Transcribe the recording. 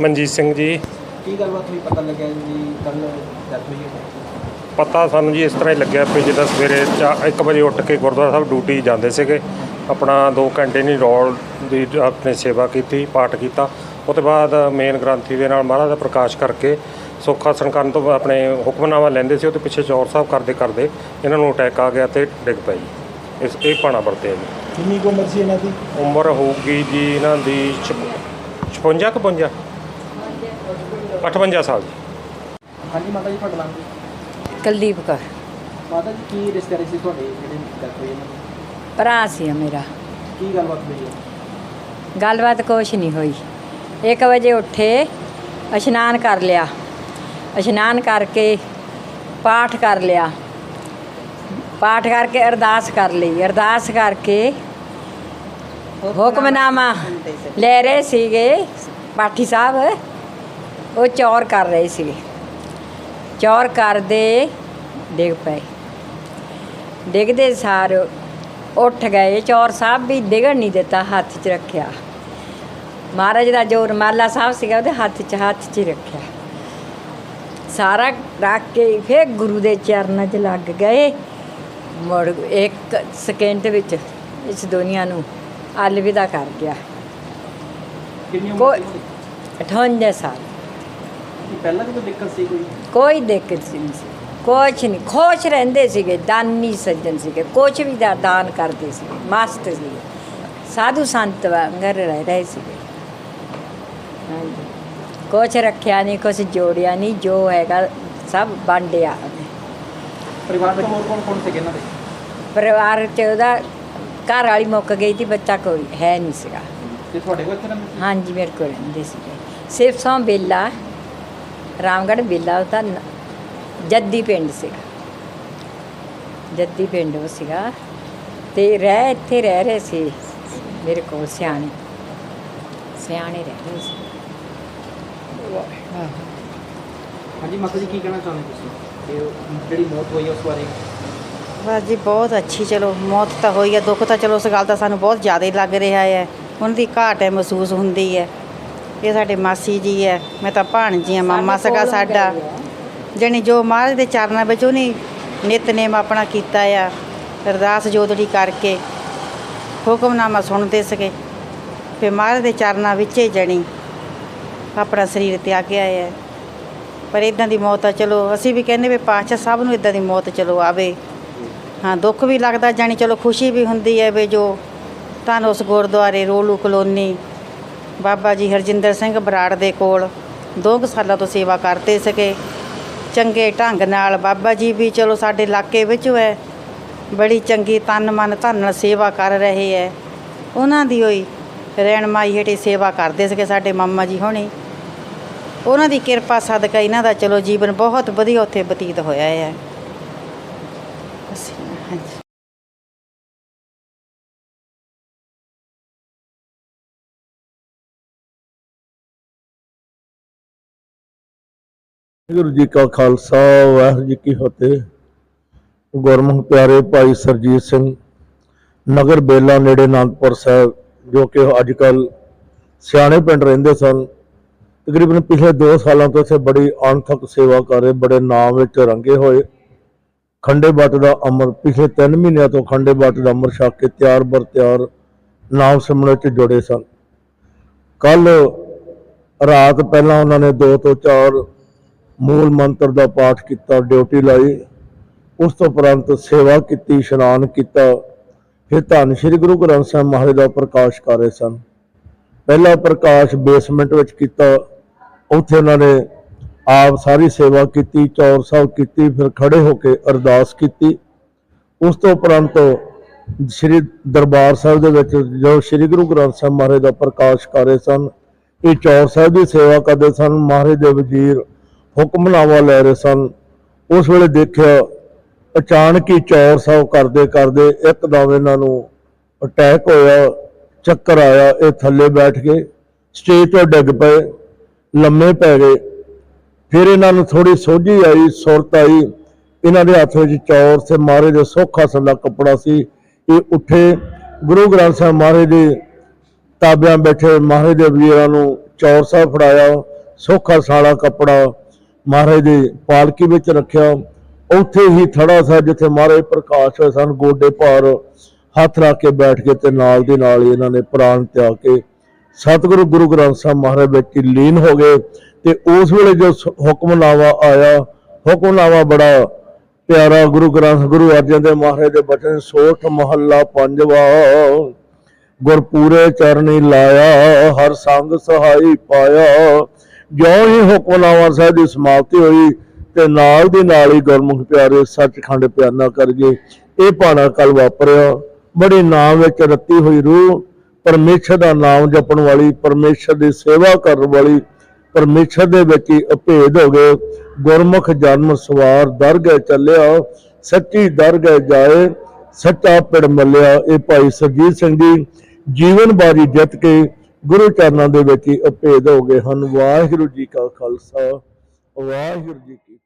ਮਨਜੀਤ ਸਿੰਘ ਜੀ। ਕੀ ਗੱਲਬਾਤ ਹੋਈ? ਪਤਾ ਲੱਗਿਆ ਜੀ ਕੱਲ ਡੈਥ ਹੋਈ ਹੈ। ਪਤਾ ਸਾਨੂੰ ਜੀ ਇਸ ਤਰ੍ਹਾਂ ਹੀ ਲੱਗਿਆ ਵੀ ਜਿੱਦਾਂ ਸਵੇਰੇ 1 ਵਜੇ ਉੱਠ ਕੇ ਗੁਰਦੁਆਰਾ ਸਾਹਿਬ ਡਿਊਟੀ ਜਾਂਦੇ ਸੀਗੇ। ਆਪਣਾ 2 ਘੰਟੇ ਨਹੀਂ ਰੋਲ ਦੀ ਆਪਣੇ ਸੇਵਾ ਕੀਤੀ ਪਾਠ ਕੀਤਾ। ਉਹ ਤੋਂ ਬਾਅਦ ਮੇਨ ਗ੍ਰੰਥੀ ਦੇ ਨਾਲ ਮਹਾਰਾਜ ਦਾ ਪ੍ਰਕਾਸ਼ ਕਰਕੇ ਸੁੱਖ ਆਸਣ ਕਰਨ ਤੋਂ ਆਪਣੇ ਹੁਕਮਨਾਮਾ ਲੈਂਦੇ ਸੀ ਉਹ ਤੋਂ ਪਿੱਛੇ ਚੌਰ ਸਾਹਿਬ ਕਰਦੇ ਕਰਦੇ ਇਹਨਾਂ ਨੂੰ ਅਟੈਕ ਆ ਗਿਆ ਤੇ ਡਿੱਗ ਪਏ ਜੀ। ਇਸ ਇਹ ਪਾਣਾ ਵਰਤਿਆ ਜੀ। ਕਿੰਨੀ ਕੁ ਉਮਰ ਸੀ ਇਹਨਾਂ ਦੀ? ਉਮਰ ਹੋਊਗੀ ਜੀ ਇਹਨਾਂ ਦੀ 56 ਕੁ 52 58 ਸਾਲ ਜੀ ਹਾਂਜੀ ਮਾਤਾ ਜੀ ਤੁਹਾਡਾ ਨਾਮ ਜੀ ਕੁਲਦੀਪ ਕੌਰ। ਮਾਤਾ ਜੀ ਕੀ ਰਿਸ਼ਤੇਦਾਰੀ ਸੀ ਤੁਹਾਡੇ ਜਿਹੜੇ ਡੈਥ ਹੋਈ ਇਹਨਾਂ ਦੀ? ਭਰਾ ਸੀ ਮੇਰਾ। ਕੀ ਗੱਲਬਾਤ ਹੋਈ? ਹੈ ਗੱਲਬਾਤ ਕੁਛ ਨਹੀਂ ਹੋਈ। 1 ਵਜੇ ਉੱਠੇ ਇਸ਼ਨਾਨ ਕਰ ਲਿਆ। ਇਸ਼ਨਾਨ ਕਰਕੇ ਪਾਠ ਕਰ ਲਿਆ। ਪਾਠ ਕਰਕੇ ਅਰਦਾਸ ਕਰ ਲਈ। ਅਰਦਾਸ ਕਰਕੇ ਹੁਕਮਨਾਮਾ ਲੈ ਰਹੇ ਸੀਗੇ, ਪਾਠੀ ਸਾਹਿਬ। ਉਹ ਚੌਰ ਕਰ ਰਹੇ ਸੀਗੇ। ਚੌਰ ਕਰਦੇ ਡਿੱਗ ਪਏ। ਡਿੱਗਦੇ ਸਾਰ ਉੱਠ ਗਏ। ਚੌਰ ਸਾਹਿਬ ਵੀ ਡਿੱਗਣ ਨਹੀਂ ਦਿੱਤਾ, ਹੱਥ 'ਚ ਰੱਖਿਆ। ਮਹਾਰਾਜ ਦਾ ਜੋ ਰਮਾਲਾ ਸਾਹਿਬ ਸੀਗਾ, ਉਹਦੇ ਹੱਥ 'ਚ ਹੱਥ 'ਚ ਹੀ ਰੱਖਿਆ। ਸਾਰਾ ਰੱਖ ਕੇ ਫਿਰ ਗੁਰੂ ਦੇ ਚਰਨਾਂ 'ਚ ਲੱਗ ਗਏ। ਮੁੜ ਇੱਕ ਸਕਿੰਟ ਵਿੱਚ ਇਸ ਦੁਨੀਆ ਨੂੰ ਅਲਵਿਦਾ ਕਰ ਗਿਆ ਕਿੰਨੀ ਉਮਰ ਕੋਈ ਸੀ ਉਹਦੀ? 58 ਸਾਲ ਕੀ ਪਹਿਲਾਂ ਵੀ ਕੋਈ ਦਿੱਕਤ ਸੀ ਕੋਈ ਕੋਈ ਦਿੱਕਤ ਸੀ ਨਹੀਂ ਸੀ ਕੁਛ ਨਹੀਂ ਖੁਸ਼ ਰਹਿੰਦੇ ਸੀਗੇ ਦਾਨੀ ਸੱਜਣ ਸੀਗੇ ਕੁਛ ਵੀ ਦਾ ਦਾਨ ਕਰਦੇ ਸੀ ਮਸਤ ਸੀ ਸਾਧੂ ਸੰਤ ਵਾਂਗਰ ਰਹਿ ਰਹੇ ਸੀਗੇ ਹਾਂਜੀ ਕੁਛ ਰੱਖਿਆ ਨਹੀਂ ਕੁਛ ਜੋੜਿਆ ਨਹੀਂ ਜੋ ਹੈਗਾ ਸਭ ਵੰਡਿਆ ਉਹਨੇ। ਪਰਿਵਾਰ ਤੋਂ ਹੋਰ ਕੌਣ ਕੌਣ ਸੀ ਇਹਨਾਂ ਦੇ ਪਰਿਵਾਰ ਚ ਉਹਦਾ ਘਰ ਵਾਲੀ ਮੁੱਕ ਗਈ ਸੀ ਬੱਚਾ ਕੋਈ ਹੈ ਨਹੀਂ ਸੀਗਾ। ਤੇ ਤੁਹਾਡੇ ਕੋਲ ਇੱਥੇ ਰਹਿੰਦੇ ਸੀ? ਹਾਂਜੀ ਮੇਰੇ ਕੋਲ ਰਹਿੰਦੇ ਸੀਗੇ। ਸਿਰਫ ਸੌ ਬੇਲਾ ਰਾਮਗੜ੍ਹ ਬੇਲਾ ਉਹਦਾ ਨ- ਜੱਦੀ ਪਿੰਡ ਸੀਗਾ। ਜੱਦੀ ਪਿੰਡ ਉਹ ਸੀਗਾ। ਤੇ ਰਹਿ ਇੱਥੇ ਰਹਿ ਰਹੇ ਸੀ ਮੇਰੇ ਕੋਲ ਸਿਆਣੇ। ਸਿਆਣੇ ਰਹਿ ਰਹੇ ਸੀ। ਹਾਂਜੀ ਮਾਤਾ ਜੀ ਕੀ ਕਹਿਣਾ ਚਾਹੁੰਦੇ ਤੁਸੀਂ? ਉਹ ਜਿਹੜੀ ਮੌਤ ਹੋਈ ਹੈ ਉਸ ਬਾਰੇ? ਬਸ ਜੀ ਬਹੁਤ ਅੱਛੀ ਚਲੋ ਮੌਤ ਤਾਂ ਹੋਈ ਹੈ ਦੁੱਖ ਤਾਂ ਚਲੋ ਉਸ ਗੱਲ ਦਾ ਸਾਨੂੰ ਬਹੁਤ ਜ਼ਿਆਦਾ ਹੀ ਲੱਗ ਰਿਹਾ ਹੈ। ਉਹਨਾਂ ਦੀ ਘਾਟ ਹੈ ਮਹਿਸੂਸ ਹੁੰਦੀ ਹੈ। ਇਹ ਸਾਡੇ ਮਾਸੀ ਜੀ ਹੈ ਮੈਂ ਤਾਂ ਭਾਣਜੀ ਆ ਮਾਮਾ ਸਗਾ ਸਾਡਾ। ਜਣੀ ਜੋ ਮਹਾਰਾਜ ਦੇ ਚਰਨਾਂ ਵਿੱਚ ਉਹਨੇ ਨਿਤਨੇਮ ਆਪਣਾ ਕੀਤਾ ਆ ਅਰਦਾਸ ਜੋਦੜੀ ਕਰਕੇ ਹੁਕਮਨਾਮਾ ਸੁਣਦੇ ਸਕੇ ਫਿਰ ਮਹਾਰਾਜ ਦੇ ਚਰਨਾਂ ਵਿੱਚ ਹੀ ਜਣੀ ਆਪਣਾ ਸਰੀਰ ਤਿਆਗਿਆ ਹੈ। ਪਰ ਇਦਾਂ ਦੀ ਮੌਤ ਆ ਚਲੋ ਅਸੀਂ ਵੀ ਕਹਿੰਦੇ ਵੀ ਪਾਤਸ਼ਾਹ ਸਭ ਨੂੰ ਇਦਾਂ ਦੀ ਮੌਤ ਚਲੋ ਆਵੇ। ਹਾਂ, ਦੁੱਖ ਵੀ ਲੱਗਦਾ, ਜਾਣੀ ਚਲੋ ਖੁਸ਼ੀ ਵੀ ਹੁੰਦੀ ਹੈ ਵੀ ਜੋ ਧੰਨ ਉਸ ਗੁਰਦੁਆਰੇ, ਰੋਲੂ ਕਲੋਨੀ, ਬਾਬਾ ਜੀ ਹਰਜਿੰਦਰ ਸਿੰਘ ਬਰਾੜ ਦੇ ਕੋਲ ਦੋ ਕੁ ਸਾਲਾਂ ਤੋਂ ਸੇਵਾ ਕਰਦੇ ਸਕੇ ਚੰਗੇ ਢੰਗ ਨਾਲ, ਬਾਬਾ ਜੀ ਵੀ ਚਲੋ ਸਾਡੇ ਇਲਾਕੇ ਵਿੱਚ ਹੈ। ਬੜੀ ਚੰਗੀ ਤਨ ਮਨ ਧਨ ਨਾਲ ਸੇਵਾ ਕਰ ਰਹੇ ਹੈ। ਉਹਨਾਂ ਦੀ ਹੋਈ ਰਹਿਣਮਾਈ ਹੇਠੇ ਸੇਵਾ ਕਰਦੇ ਸਕੇ ਸਾਡੇ ਮਾਮਾ ਜੀ ਹੋਣੀ। ਉਹਨਾਂ ਦੀ ਕਿਰਪਾ ਸਦਕਾ ਇਹਨਾਂ ਦਾ ਚਲੋ ਜੀਵਨ ਬਹੁਤ ਵਧੀਆ ਉੱਥੇ ਬਤੀਤ ਹੋਇਆ ਹੈ। ਹਾਂਜੀ ਵਾਹਿਗੁਰੂ ਜੀ ਕਾ ਖਾਲਸਾ, ਵਾਹਿਗੁਰੂ ਜੀ ਕੀ ਫਤਿਹ। ਗੁਰਮੁਖ ਪਿਆਰੇ ਭਾਈ ਸਰਜੀਤ ਸਿੰਘ, ਨਗਰ ਬੇਲਾ ਨੇੜੇ ਅਨੰਦਪੁਰ ਸਾਹਿਬ, ਜੋ ਕਿ ਅੱਜ ਕੱਲ ਸਿਆਣੇ ਪਿੰਡ ਰਹਿੰਦੇ ਸਨ। ਤਕਰੀਬਨ ਪਿਛਲੇ 2 ਸਾਲਾਂ ਤੋਂ ਇੱਥੇ ਬੜੀ ਅਣਥਕ ਸੇਵਾ ਕਰ ਰਹੇ, ਬੜੇ ਨਾਮ ਵਿੱਚ ਰੰਗੇ ਹੋਏ। ਖੰਡੇ ਬਾਟ ਦਾ ਅਮਰ, ਪਿਛਲੇ 3 ਮਹੀਨਿਆਂ ਤੋਂ ਖੰਡੇ ਬਾਟ ਦਾ ਅਮਰ ਛਕ ਕੇ ਤਿਆਰ ਬਰ ਤਿਆਰ ਨਾਮ ਸਿਮਰਨ ਚ ਜੁੜੇ ਸਨ। ਕੱਲ ਰਾਤ ਪਹਿਲਾਂ ਉਹਨਾਂ ਨੇ 2 ਤੋਂ 4 ਮੂਲ ਮੰਤਰ ਦਾ ਪਾਠ ਕੀਤਾ, ਡਿਊਟੀ ਲਾਈ। ਉਸ ਤੋਂ ਉਪਰੰਤ ਸੇਵਾ ਕੀਤੀ, ਇਸ਼ਨਾਨ ਕੀਤਾ। ਫਿਰ ਧੰਨ ਸ੍ਰੀ ਗੁਰੂ ਗ੍ਰੰਥ ਸਾਹਿਬ ਮਹਾਰਾਜ ਦਾ ਪ੍ਰਕਾਸ਼ ਕਰ ਰਹੇ ਸਨ। ਪਹਿਲਾ ਪ੍ਰਕਾਸ਼ ਬੇਸਮੈਂਟ ਵਿੱਚ ਕੀਤਾ। ਉੱਥੇ ਉਹਨਾਂ ਨੇ ਆਪ ਸਾਰੀ ਸੇਵਾ ਕੀਤੀ, ਚੌਰ ਸਾਹਿਬ ਕੀਤੀ, ਫਿਰ ਖੜੇ ਹੋ ਕੇ ਅਰਦਾਸ ਕੀਤੀ। ਉਸ ਤੋਂ ਉਪਰੰਤ ਸ੍ਰੀ ਦਰਬਾਰ ਸਾਹਿਬ ਦੇ ਵਿੱਚ ਜੋ ਸ੍ਰੀ ਗੁਰੂ ਗ੍ਰੰਥ ਸਾਹਿਬ ਮਹਾਰਾਜ ਦਾ ਪ੍ਰਕਾਸ਼ ਕਰ ਰਹੇ ਸਨ, ਇਹ ਚੌਰ ਸਾਹਿਬ ਦੀ ਸੇਵਾ ਕਰਦੇ ਸਨ, ਮਹਾਰਾਜ ਦੇ ਵਜ਼ੀਰ ਹੁਕਮਨਾਮਾ ਲੈ ਰਹੇ ਸਨ। ਉਸ ਵੇਲੇ ਦੇਖਿਆ ਅਚਾਨਕ ਹੀ ਚੌਰ ਸਾਹਿਬ ਕਰਦੇ ਕਰਦੇ ਇੱਕਦਮ ਇਹਨਾਂ ਨੂੰ ਅਟੈਕ ਹੋਇਆ, ਚੱਕਰ ਆਇਆ, ਇਹ ਥੱਲੇ ਬੈਠ ਕੇ, ਸਟੇਜ ਤੋਂ ਡਿੱਗ ਪਏ, ਲੰਮੇ ਪੈ ਗਏ। ਫਿਰ ਇਹਨਾਂ ਨੂੰ ਥੋੜੀ ਸੋਝੀ ਆਈ, ਸੁਰਤ ਆਈ। ਇਹਨਾਂ ਦੇ ਹੱਥ ਵਿੱਚ ਚੌਰ ਤੇ ਮਹਾਰਾਜ ਦੇ ਸੋਖਾ ਸੰਦਾ ਕੱਪੜਾ ਸੀ। ਇਹ ਉੱਠੇ, ਗੁਰੂ ਗ੍ਰੰਥ ਸਾਹਿਬ ਮਹਾਰਾਜ ਦੇ ਤਾਬਿਆਂ ਬੈਠੇ, ਮਹਾਰਾਜ ਦੇ ਵੀਰਾਂ ਨੂੰ ਚੌਰ ਸਾਹਿਬ ਫੜਾਇਆ, ਸੋਖਾ ਸਾਲਾ ਕੱਪੜਾ ਮਹਾਰਾਜ ਦੀ ਪਾਲਕੀ ਵਿੱਚ ਰੱਖਿਆ। ਉੱਥੇ ਹੀ ਥੜਾ ਸਾਹਿਬ ਜਿੱਥੇ ਮਹਾਰਾਜ ਪ੍ਰਕਾਸ਼ ਹੋਏ ਸਨ, ਗੋਡੇ ਭਾਰ ਹੱਥ ਰੱਖ ਕੇ ਬੈਠ ਕੇ ਤੇ ਨਾਲ ਦੀ ਨਾਲ ਹੀ ਇਹਨਾਂ ਨੇ ਪ੍ਰਾਣ ਤਿਆਗ ਕੇ ਸਤਿਗੁਰੂ ਗੁਰੂ ਗ੍ਰੰਥ ਸਾਹਿਬ ਮਹਾਰਾਜ ਵਿੱਚ ਹੀ ਲੀਨ ਹੋ ਗਏ ਤੇ ਉਸ ਵੇਲੇ ਜੋ ਹੁਕਮਨਾਮਾ ਆਇਆ, ਹੁਕਮਨਾਮਾ ਬੜਾ ਪਿਆਰਾ ਗੁਰੂ ਗ੍ਰੰਥ, ਗੁਰੂ ਅਰਜਨ ਦੇਵ ਮਹਾਰਾਜ ਦੇ ਬਚਨ ਸੋਠ ਮਹੱਲਾ ਪੰਜਵਾ, ਗੁਰਪੂਰੇ ਚਰਨੀ ਲਾਇਆ, ਹਰ ਸੰਗ ਸਹਾਈ ਪਾਇਆ। ਜਿਉਂ ਹੀ ਹੁਕਮਨਾਮਾ ਸਾਹਿਬ ਦੀ ਸਮਾਪਤੀ ਹੋਈ ਤੇ ਨਾਲ ਦੀ ਨਾਲ ਹੀ ਗੁਰਮੁਖ ਪਿਆਰੇ ਸੱਚਖੰਡ ਪਿਆਨਾ ਕਰ ਗਏ ਇਹ ਭਾਣਾ ਕੱਲ ਵਾਪਰਿਆ। ਬੜੀ ਨਾਮ ਵਿੱਚ ਰੱਤੀ ਹੋਈ ਰੂਹ ਪਰਮੇਸ਼ਰ ਦਾ ਨਾਮ ਜਪਣ ਵਾਲੀ, ਪਰਮੇਸ਼ਰ ਦੀ ਸੇਵਾ ਕਰਨ ਵਾਲੀ, ਪਰਮੇਸ਼ਰ ਦੇ ਵਿੱਚ ਹੀ ਅਭੇਦ ਹੋ ਗਏ। ਗੁਰਮੁਖ ਜਨਮ ਸਵਾਰ ਦਰਗਹਿ ਚੱਲਿਆ, ਸੱਚੀ ਦਰਗਹਿ ਜਾਏ, ਸੱਚਾ ਪਿੜ ਮੱਲਿਆ। ਇਹ ਭਾਈ ਸਰਜੀਤ ਸਿੰਘ ਜੀ ਜੀਵਨ ਬਾਰੀ ਜਿੱਤ ਕੇ ਗੁਰੂ ਚਰਨਾਂ ਦੇ ਵਿੱਚ ਹੀ ਅਭੇਦ ਹੋ ਗਏ ਹਨ। ਵਾਹਿਗੁਰੂ ਜੀ ਕਾ ਖਾਲਸਾ, ਵਾਹਿਗੁਰੂ ਜੀ ਕੀ